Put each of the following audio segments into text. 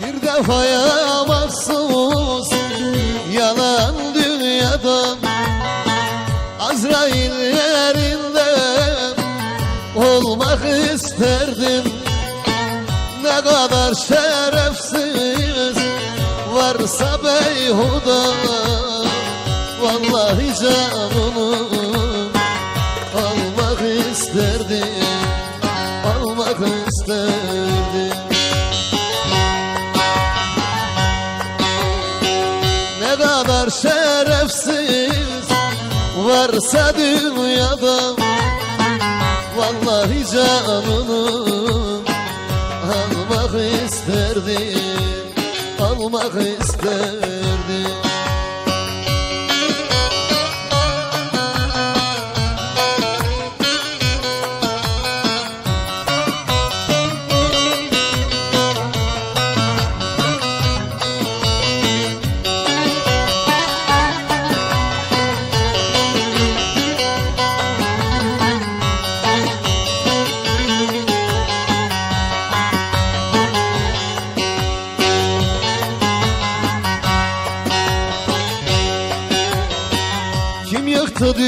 Bir defaya mahsus yalan dünyada Azrail yerinde olmak isterdim. Ne kadar şerefsiz varsa beyhuda Vallahi canını şerefsiz varsa dünyada Vallahi canını almak isterdim Almak isterdim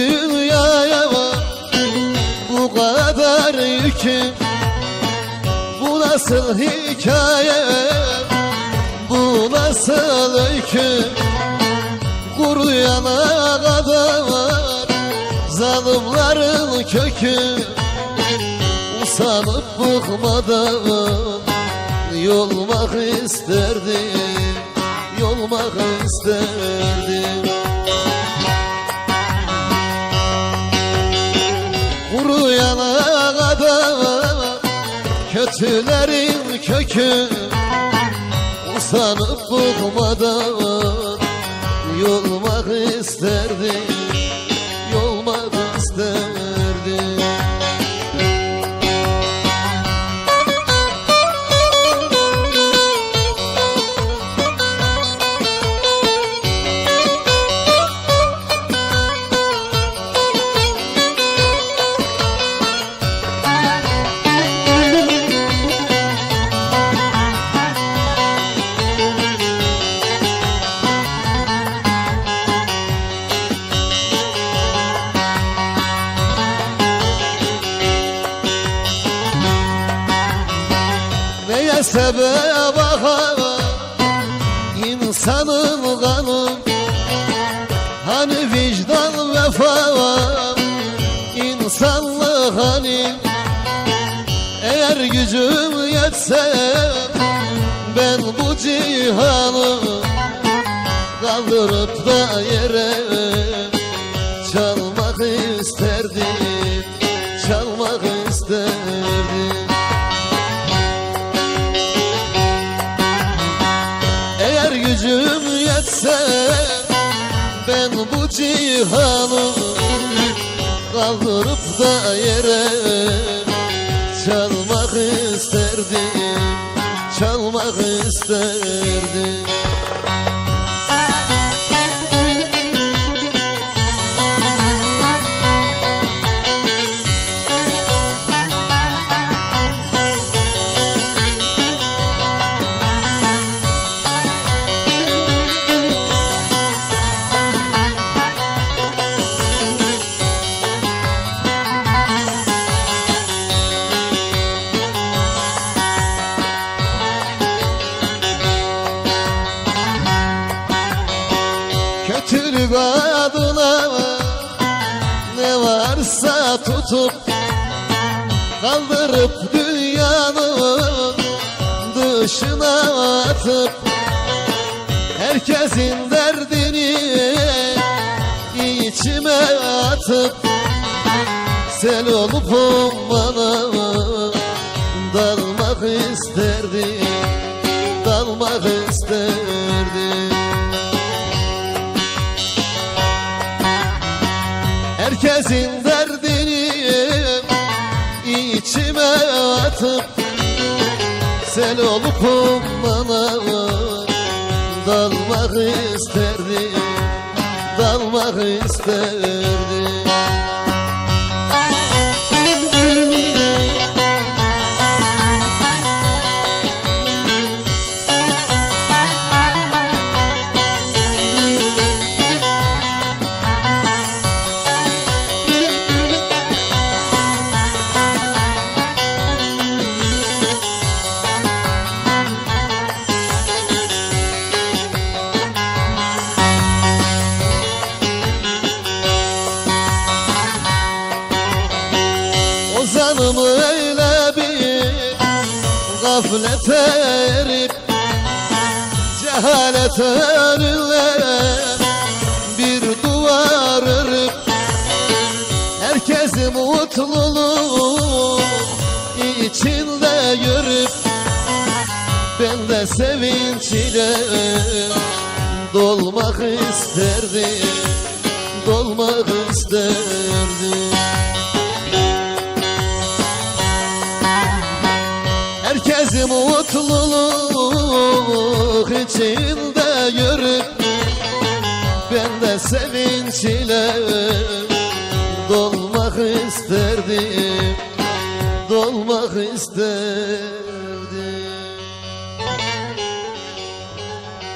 dünyaya bu kadar yükü Bu nasıl hikaye? Bu nasıl öykü Kuruyana kadar zalimlerin kökü Usanıp bıkmadan yolmak isterdim Yolmak isterdim kötülerin kökü Usanıp bıkmadan yolmak isterdim Sebep hava insanın kanı Hani vicdan vefa insanlık hani. Eğer gücüm yetse ben bu cihanı Kaldırıp da yere bu cihanı kaldırıp da yere çalmak isterdim, çalmak isterdim. Ne varsa tutup Kaldırıp dünyanın dışına atıp Herkesin derdini içime atıp Sel olup bana dalmak isterdim Dalmak isterdim Herkesin derdini içime atıp Sel olup bana dalmak isterdim Dalmak isterdim gaflete erip Cehalet önüne bir duvar örüp Herkesi mutluluk içinde görüp Ben de sevinç ile dolmak isterdim Dolmak isterdim mutluluk içinde görüp Ben de sevinç ile dolmak isterdim Dolmak isterdim